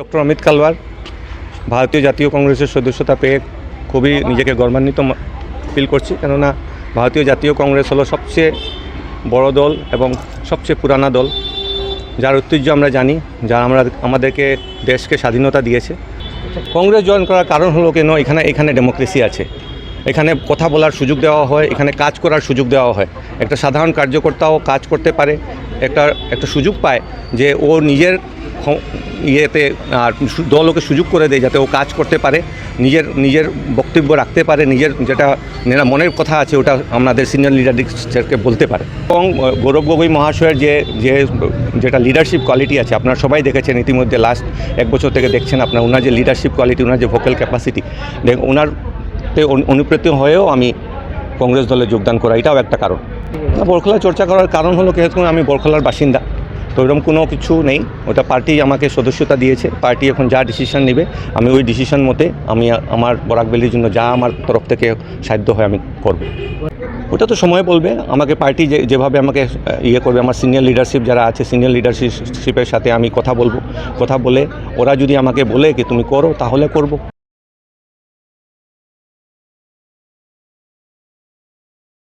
Doctor Amit কালওয়ার ভারতীয় জাতীয় কংগ্রেসের সদস্যতা পেয়ে খুবই নিজেকে গর্বান্বিত ফিল করছি। কেননা ভারতীয় জাতীয় কংগ্রেস হলো সবচেয়ে বড় দল এবং সবচেয়ে পুরানা দল, যার ঐতিহ্য আমরা জানি, যা আমরা আমাদেরকে দেশকে স্বাধীনতা দিয়েছে। কংগ্রেস জয়েন করার কারণ হলো কেন? এখানে এখানে ডেমোক্রেসি আছে। এখানে কথা বলার সুযোগ দেওয়া হয়, এখানে কাজ করার সুযোগ দেওয়া হয়। একটা সাধারণ কার্যকর্তাও কাজ করতে পারে, একটা একটা সুযোগ পায় যে ও নিজের ইয়েতে, আর সু- দল ওকে সুযোগ করে দেয় যাতে ও কাজ করতে পারে, নিজের নিজের বক্তব্য রাখতে পারে, নিজের যেটা নেরা মনের কথা আছে ওটা আমাদের সিনিয়র লিডারদেরকে বলতে পারে। এবং গৌরব গগৈ মহাশয়ের যে যে, যেটা লিডারশিপ কোয়ালিটি আছে, আপনারা সবাই দেখেছেন ইতিমধ্যে লাস্ট এক বছর থেকে দেখছেন আপনার, ওনার যে লিডারশিপ কোয়ালিটি ওনার যে ভোকাল ক্যাপাসিটি দেখ ওনার তে অনুপ্রেরিত হয়েও আমি কংগ্রেস দলে যোগদান করা, এটাও একটা কারণ। বরখলা চর্চা করার কারণ হলো যেহেতু আমি বরখলার বাসিন্দা। তো এরকম কোনো কিছু নেই। ওটা পার্টি আমাকে সদস্যতা দিয়েছে। পার্টি এখন যা ডিসিশন নেবে, আমি ওই ডিসিশন মতে আমি আমার বরাকবেলির জন্য যা আমার তরফ থেকে সাধ্য হয় আমি করব। ওটা তো সময় বলবে। আমাকে পার্টি যে, যেভাবে আমাকে ইয়ে করবে, আমার সিনিয়র লিডারশিপ যারা আছে সিনিয়র লিডারশিপের সাথে আমি কথা বলব। কথা বলে ওরা যদি আমাকে বলে কি তুমি করো, তাহলে করব।